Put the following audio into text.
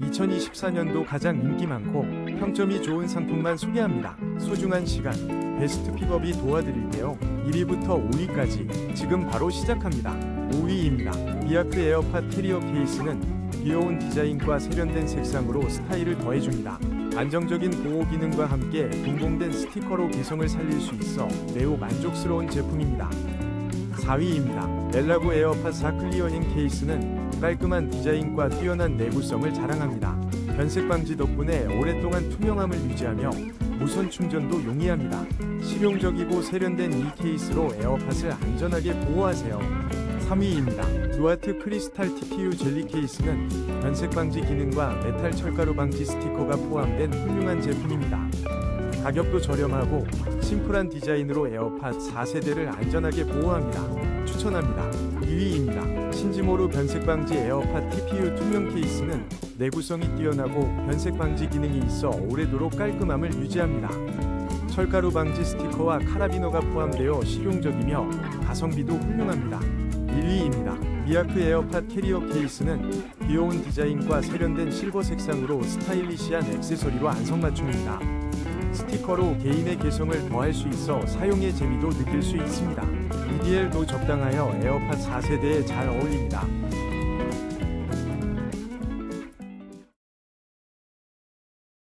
2024년도 가장 인기 많고 평점이 좋은 상품만 소개합니다. 소중한 시간, 베스트 픽업이 도와드릴게요. 1위부터 5위까지 지금 바로 시작합니다. 5위입니다. 미아크 에어팟 캐리어 케이스는 귀여운 디자인과 세련된 색상으로 스타일을 더해줍니다. 안정적인 보호 기능과 함께 분봉된 스티커로 개성을 살릴 수 있어 매우 만족스러운 제품입니다. 4위입니다. 렐라고 에어팟 4 클리어링 케이스는 깔끔한 디자인과 뛰어난 내구성을 자랑합니다. 변색 방지 덕분에 오랫동안 투명함을 유지하며 무선 충전도 용이합니다. 실용적이고 세련된 이 케이스로 에어팟을 안전하게 보호하세요. 3위입니다. 두아트 크리스탈 TPU 젤리 케이스는 변색 방지 기능과 메탈 철가루 방지 스티커가 포함된 훌륭한 제품입니다. 가격도 저렴하고 심플한 디자인으로 에어팟 4세대를 안전하게 보호합니다. 추천합니다. 2위입니다. 신지모로 변색 방지 에어팟 TPU 투명 케이스는 내구성이 뛰어나고 변색 방지 기능이 있어 오래도록 깔끔함을 유지합니다. 철가루 방지 스티커와 카라비너가 포함되어 실용적이며 가성비도 훌륭합니다. 1위입니다. 미아크 에어팟 캐리어 케이스는 귀여운 디자인과 세련된 실버 색상으로 스타일리시한 액세서리로 안성맞춤입니다. 스티커로 개인의 개성을 더할 수 있어 사용의 재미도 느낄 수 있습니다. EDL도 적당하여 에어팟 4세대에 잘 어울립니다.